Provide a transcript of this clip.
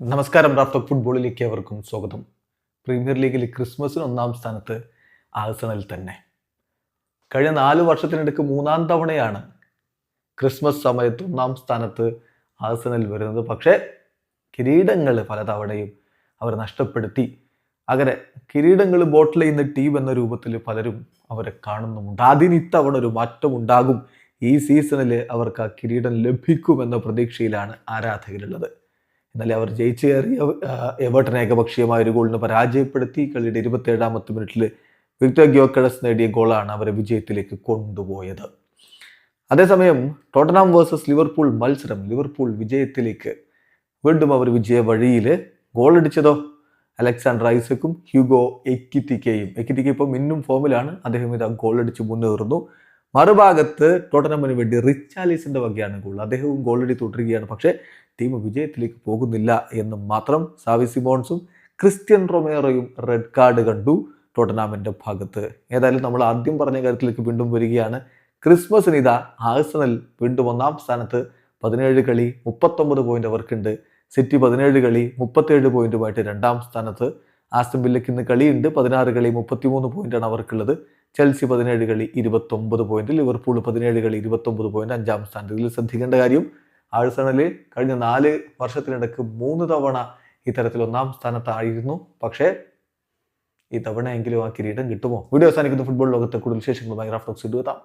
നമസ്കാരം റാഫ്റ്റർ ഫുട്ബോളിലേക്ക് അവർക്കും സ്വാഗതം. പ്രീമിയർ ലീഗിൽ ക്രിസ്മസിന് ഒന്നാം സ്ഥാനത്ത് ആഴ്സണൽ തന്നെ. കഴിഞ്ഞ നാല് വർഷത്തിനിടയ്ക്ക് മൂന്നാം തവണയാണ് ക്രിസ്മസ് സമയത്ത് ഒന്നാം സ്ഥാനത്ത് ആഴ്സണൽ വരുന്നത്. പക്ഷേ കിരീടങ്ങൾ പലതവണയും അവർ നഷ്ടപ്പെടുത്തി. അങ്ങനെ കിരീടങ്ങൾ ബോട്ടിൽ ചെയ്യുന്ന ടീം എന്ന രൂപത്തിൽ പലരും അവരെ കാണുന്നുമുണ്ട്. അതിന് ഇത്തവണ ഒരു മാറ്റം ഉണ്ടാകും ഈ സീസണിൽ അവർക്ക് ആ കിരീടം ലഭിക്കുമെന്ന പ്രതീക്ഷയിലാണ് ആരാധകരുള്ളത്. എന്നാലും അവർ ജയിച്ചു കയറി എവർട്ടൺ ഏകപക്ഷീയമായ ഒരു ഗോളിന് പരാജയപ്പെടുത്തി കളിയുടെ ഇരുപത്തേഴാമത്തെ മിനിറ്റിൽ വിക്ടർ ഗ്യോക്കഡസ് നേടിയ ഗോളാണ് അവരെ വിജയത്തിലേക്ക് കൊണ്ടുപോയത്. അതേസമയം ടോട്ടനാം വേഴ്സസ് ലിവർപൂൾ മത്സരം ലിവർപൂൾ വിജയത്തിലേക്ക് വീണ്ടും അവർ വിജയ വഴിയിൽ ഗോളടിച്ചതോ? അലക്സാണ്ടർ ഐസക്കും ഹ്യൂഗോ എക്കിറ്റിക്കയും എക്കിറ്റിക്ക ഇപ്പോൾ മിന്നും ഫോമിലാണ്. അദ്ദേഹം ഇത് ഗോളടിച്ച് മുന്നേറുന്നു. മറുഭാഗത്ത് ടോട്ടനമ്മിന് വേണ്ടി റിച്ചാലിസിന്റെ വകയാണ് ഗോൾ അദ്ദേഹവും ഗോളടി തുടരുകയാണ്. പക്ഷേ ടീം വിജയത്തിലേക്ക് പോകുന്നില്ല എന്ന് മാത്രം സാവി സിമോൺസും ക്രിസ്ത്യൻ റൊമേറോയും റെഡ് കാർഡ് കണ്ടു ടോട്ടനാമിന്റെ ഭാഗത്ത്. ഏതായാലും നമ്മൾ ആദ്യം പറഞ്ഞ കാര്യത്തിലേക്ക് വീണ്ടും വരികയാണ്. ക്രിസ്മസിന് ഇതാ ആഴ്സണൽ വീണ്ടും ഒന്നാം സ്ഥാനത്ത് പതിനേഴ് കളി മുപ്പത്തൊമ്പത് പോയിന്റ് അവർക്കുണ്ട്. സിറ്റി പതിനേഴ് കളി മുപ്പത്തേഴ് പോയിന്റുമായിട്ട് രണ്ടാം സ്ഥാനത്ത്. ആസ്റ്റംബില്ലയ്ക്ക് ഇന്ന് കളിയുണ്ട്. പതിനാറ് കളി മുപ്പത്തിമൂന്ന് പോയിന്റാണ് അവർക്കുള്ളത്. ചെൽസി പതിനേഴ് കളി ഇരുപത്തൊമ്പത് പോയിന്റ് ലിവർപൂൾ പതിനേഴ് കളി ഇരുപത്തൊമ്പത് പോയിന്റ് അഞ്ചാം സ്ഥാനത്ത് ഇതിൽ ശ്രദ്ധിക്കേണ്ട കാര്യം ആഴ്സണൽ കഴിഞ്ഞ നാല് വർഷത്തിനിടക്ക് മൂന്ന് തവണ ഇത്തരത്തിൽ ഒന്നാം സ്ഥാനത്തായിരുന്നു. പക്ഷേ ഈ തവണയെങ്കിലും ആ കിരീടം കിട്ടുമോ? വീഡിയോ അവസാനിക്കുന്ന. ഫുട്ബോൾ ലോകത്തെ കൂടുതൽ വിശേഷങ്ങളുമായി റാഫ്റ്റോക്സ് ഇടുവെത്താം